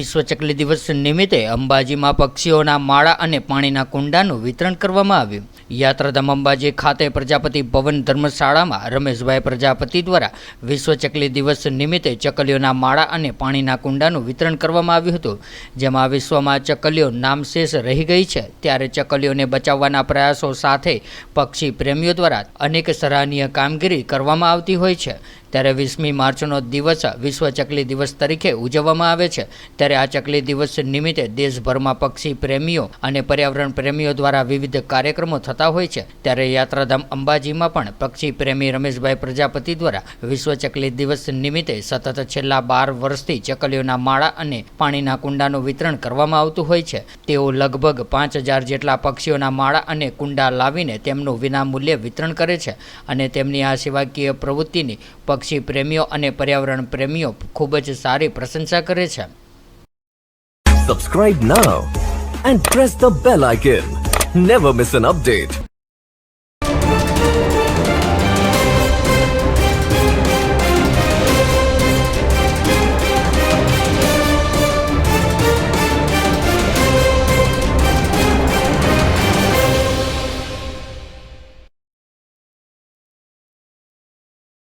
વિશ્વ ચકલી દિવસ નિમિત્તે અંબાજીમાં પક્ષીઓના માળા અને પાણીના કુંડાનું વિતરણ કરવામાં આવ્યું. યાત્રાધામ અંબાજી ખાતે પ્રજાપતિ ભવન ધર્મશાળામાં રમેશભાઈ પ્રજાપતિ દ્વારા વિશ્વ ચકલી દિવસ નિમિત્તે ચકલીઓના માળા અને પાણીના કુંડાનું વિતરણ કરવામાં આવ્યું હતું. જેમાં વિશ્વમાં ચકલીઓ નામશેષ રહી ગઈ છે. ત્યારે ચકલીઓને બચાવવાના પ્રયાસો સાથે પક્ષી પ્રેમીઓ દ્વારા અનેક સરાહનીય કામગીરી કરવામાં આવતી હોય છે. ત્યારે વીસમી માર્ચનો દિવસ વિશ્વ ચકલી દિવસ તરીકે ઉજવવામાં આવે છે. ત્યારે આ ચકલી દિવસ નિમિત્તે દેશભરમાં પક્ષી પ્રેમીઓ અને પર્યાવરણ પ્રેમીઓ દ્વારા વિવિધ કાર્યક્રમો થતા હોય છે. ત્યારે યાત્રાધામ અંબાજીમાં પણ પક્ષી પ્રેમી રમેશભાઈ પ્રજાપતિ દ્વારા વિશ્વ ચકલી દિવસ નિમિત્તે સતત છેલ્લા બાર વર્ષથી ચકલીઓના માળા અને પાણીના કુંડાનું વિતરણ કરવામાં આવતું હોય છે. તેઓ લગભગ પાંચ હજાર જેટલા પક્ષીઓના માળા અને કુંડા લાવીને તેમનું વિનામૂલ્યે વિતરણ કરે છે અને તેમની આ સેવાકીય પ્રવૃત્તિની પક્ષી પ્રેમીઓ અને પર્યાવરણ પ્રેમીઓ ખૂબ જ સારી પ્રશંસા કરે છે Subscribe now and press the bell icon. Never miss an update.